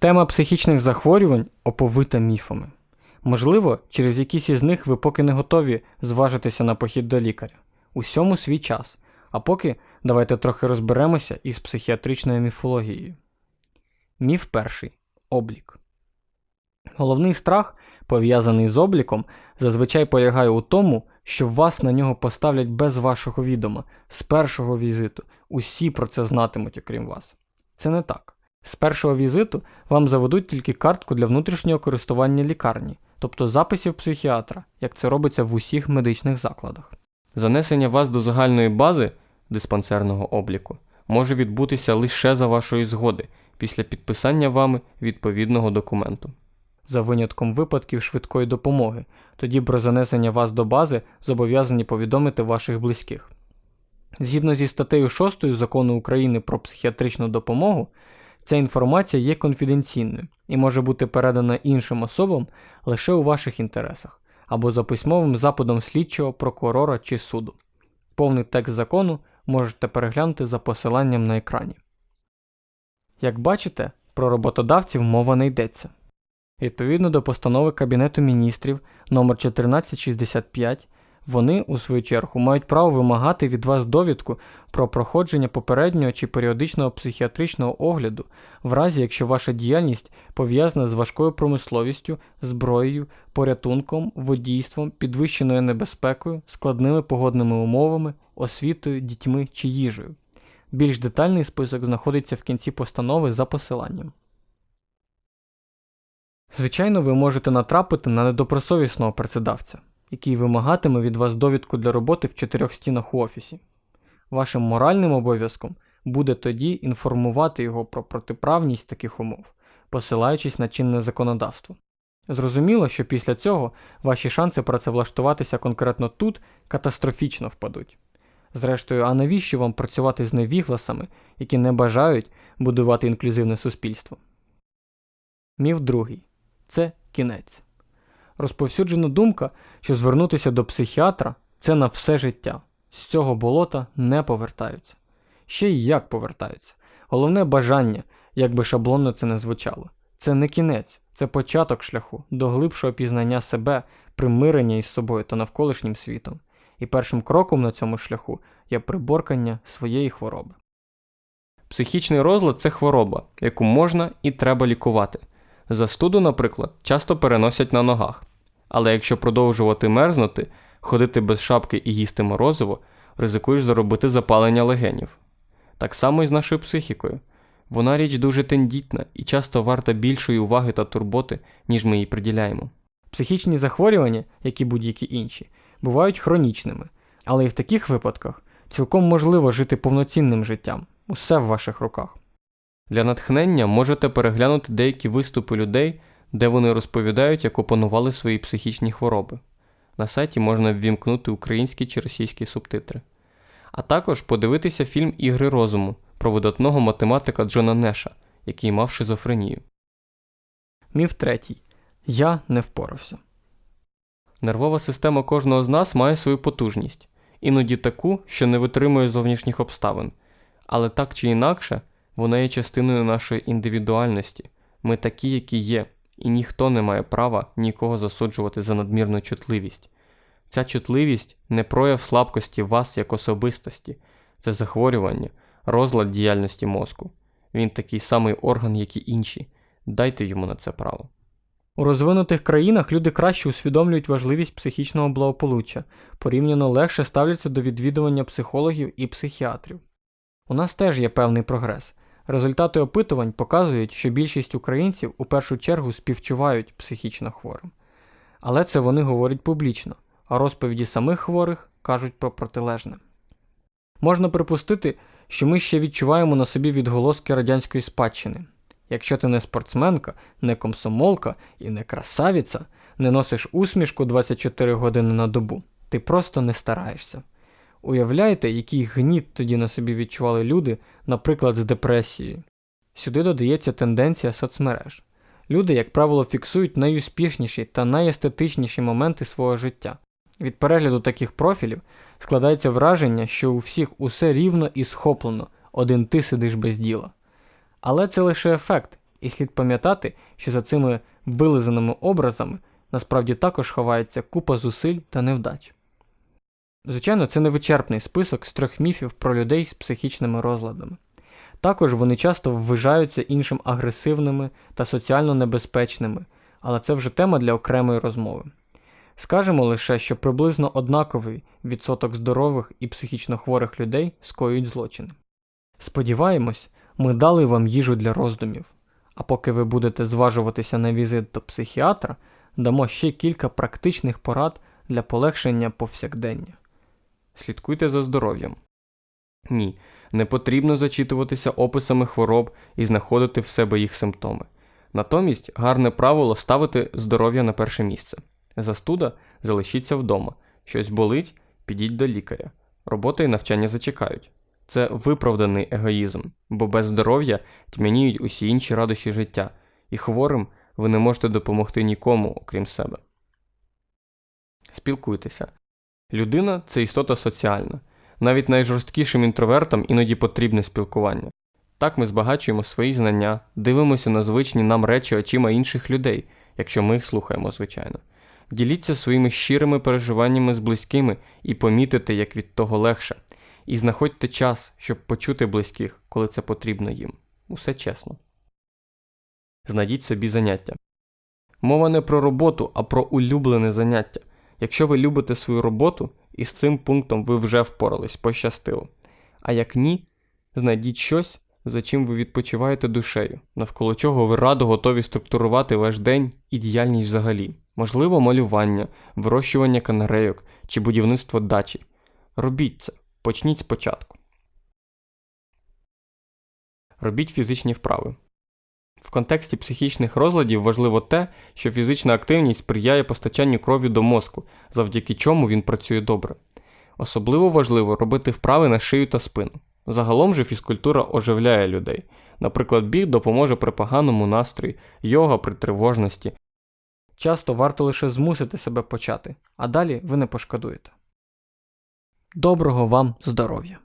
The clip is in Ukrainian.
Тема психічних захворювань оповита міфами. Можливо, через якісь із них ви поки не готові зважитися на похід до лікаря. Усьому свій час. А поки давайте трохи розберемося із психіатричною міфологією. Міф перший облік. Головний страх, пов'язаний з обліком, зазвичай полягає у тому, що вас на нього поставлять без вашого відома, з першого візиту. Усі про це знатимуть, окрім вас. Це не так. З першого візиту вам заведуть тільки картку для внутрішнього користування лікарні, тобто записів психіатра, як це робиться в усіх медичних закладах. Занесення вас до загальної бази диспансерного обліку може відбутися лише за вашої згоди після підписання вами відповідного документу. за винятком випадків швидкої допомоги. Тоді про занесення вас до бази зобов'язані повідомити ваших близьких. Згідно зі статтею 6 закону України про психіатричну допомогу, ця інформація є конфіденційною і може бути передана іншим особам лише у ваших інтересах або за письмовим запитом слідчого, прокурора чи суду. Повний текст закону можете переглянути за посиланням на екрані. Як бачите, про роботодавців мова не йдеться. Відповідно до постанови Кабінету міністрів номер 1465, вони, у свою чергу, мають право вимагати від вас довідку про проходження попереднього чи періодичного психіатричного огляду, в разі якщо ваша діяльність пов'язана з важкою промисловістю, зброєю, порятунком, водійством, підвищеною небезпекою, складними погодними умовами, освітою, дітьми чи їжею. Більш детальний список знаходиться в кінці постанови за посиланням. Звичайно, ви можете натрапити на недобросовісного працедавця, який вимагатиме від вас довідку для роботи в чотирьох стінах у офісі. Вашим моральним обов'язком буде тоді інформувати його про протиправність таких умов, посилаючись на чинне законодавство. Зрозуміло, що після цього ваші шанси працевлаштуватися конкретно тут катастрофічно впадуть. Зрештою, а навіщо вам працювати з невігласами, які не бажають будувати інклюзивне суспільство? Міф другий це кінець. Розповсюджена думка, що звернутися до психіатра це на все життя. З цього болота не повертаються. Ще й як повертаються. Головне бажання, як би шаблонно це не звучало. Це не кінець, це початок шляху до глибшого пізнання себе, примирення із собою та навколишнім світом. І першим кроком на цьому шляху є приборкання своєї хвороби. Психічний розлад це хвороба, яку можна і треба лікувати. Застуду, наприклад, часто переносять на ногах. Але якщо продовжувати мерзнути, ходити без шапки і їсти морозиво, ризикуєш заробити запалення легенів. Так само і з нашою психікою. Вона річ дуже тендітна і часто варта більшої уваги та турботи, ніж ми їй приділяємо. Психічні захворювання, як і будь-які інші, бувають хронічними, але і в таких випадках цілком можливо жити повноцінним життям. Усе в ваших руках. Для натхнення можете переглянути деякі виступи людей, де вони розповідають, як опанували свої психічні хвороби. На сайті можна ввімкнути українські чи російські субтитри. А також подивитися фільм Ігри розуму про видатного математика Джона Неша, який мав шизофренію. Міф третій. Я не впорався. Нервова система кожного з нас має свою потужність, іноді таку, що не витримує зовнішніх обставин, але так чи інакше, вона є частиною нашої індивідуальності. Ми такі, які є, і ніхто не має права нікого засуджувати за надмірну чутливість. Ця чутливість не прояв слабкості вас як особистості, це захворювання, розлад діяльності мозку. Він такий самий орган, як і інші. Дайте йому на це право. У розвинутих країнах люди краще усвідомлюють важливість психічного благополуччя, порівняно легше ставляться до відвідування психологів і психіатрів. У нас теж є певний прогрес. Результати опитувань показують, що більшість українців у першу чергу співчувають психічно хворим. Але це вони говорять публічно, а розповіді самих хворих кажуть про протилежне. Можна припустити, що ми ще відчуваємо на собі відголоски радянської спадщини. Якщо ти не спортсменка, не комсомолка і не красавіця, не носиш усмішку 24 години на добу, ти просто не стараєшся. Уявляєте, який гніт тоді на собі відчували люди, наприклад, з депресією. Сюди додається тенденція соцмереж. Люди, як правило, фіксують найуспішніші та найестетичніші моменти свого життя. Від перегляду таких профілів складається враження, що у всіх усе рівно і схоплено, один ти сидиш без діла. Але це лише ефект, І слід пам'ятати, що за цими вилизаними образами насправді також ховається купа зусиль та невдач. Звичайно, це не вичерпний список з трьох міфів про людей з психічними розладами. Також вони часто вважаються іншим агресивними та соціально небезпечними, але це вже тема для окремої розмови. Скажемо лише, що приблизно однаковий відсоток здорових і психічно хворих людей скоюють злочини. Сподіваємось, ми дали вам їжу для роздумів, а поки ви будете зважуватися на візит до психіатра, дамо ще кілька практичних порад для полегшення повсякдення. Слідкуйте за здоров'ям. Ні, не потрібно зачитуватися описами хвороб і знаходити в себе їх симптоми. Натомість гарне правило ставити здоров'я на перше місце. Застуда залишіться вдома. Щось болить, підіть до лікаря. Робота і навчання зачекають. Це виправданий егоїзм, бо без здоров'я тьмяніють усі інші радощі життя, і хворим ви не можете допомогти нікому, окрім себе. Спілкуйтеся. Людина це істота соціальна. Навіть найжорсткішим інтровертам іноді потрібне спілкування. Так ми збагачуємо свої знання, дивимося на звичні нам речі очима інших людей, якщо ми їх слухаємо, звичайно. Діліться своїми щирими переживаннями з близькими і помітите, як від того легше. І знаходьте час, щоб почути близьких, коли це потрібно їм. Усе чесно. Знайдіть собі заняття. Мова не про роботу, а про улюблене заняття. Якщо ви любите свою роботу, і з цим пунктом ви вже впорались, пощастило. А як ні, знайдіть щось, за чим ви відпочиваєте душею, навколо чого ви радо готові структурувати ваш день і діяльність взагалі. Можливо, малювання, вирощування канарейок чи будівництво дачі. Робіть це, почніть спочатку. Робіть фізичні вправи. В контексті психічних розладів важливо те, що фізична активність сприяє постачанню крові до мозку, завдяки чому він працює добре. Особливо важливо робити вправи на шию та спину. Загалом же фізкультура оживляє людей. Наприклад, біг допоможе при поганому настрої, йога при тривожності. Часто варто лише змусити себе почати, а далі ви не пошкодуєте. Доброго вам здоров'я!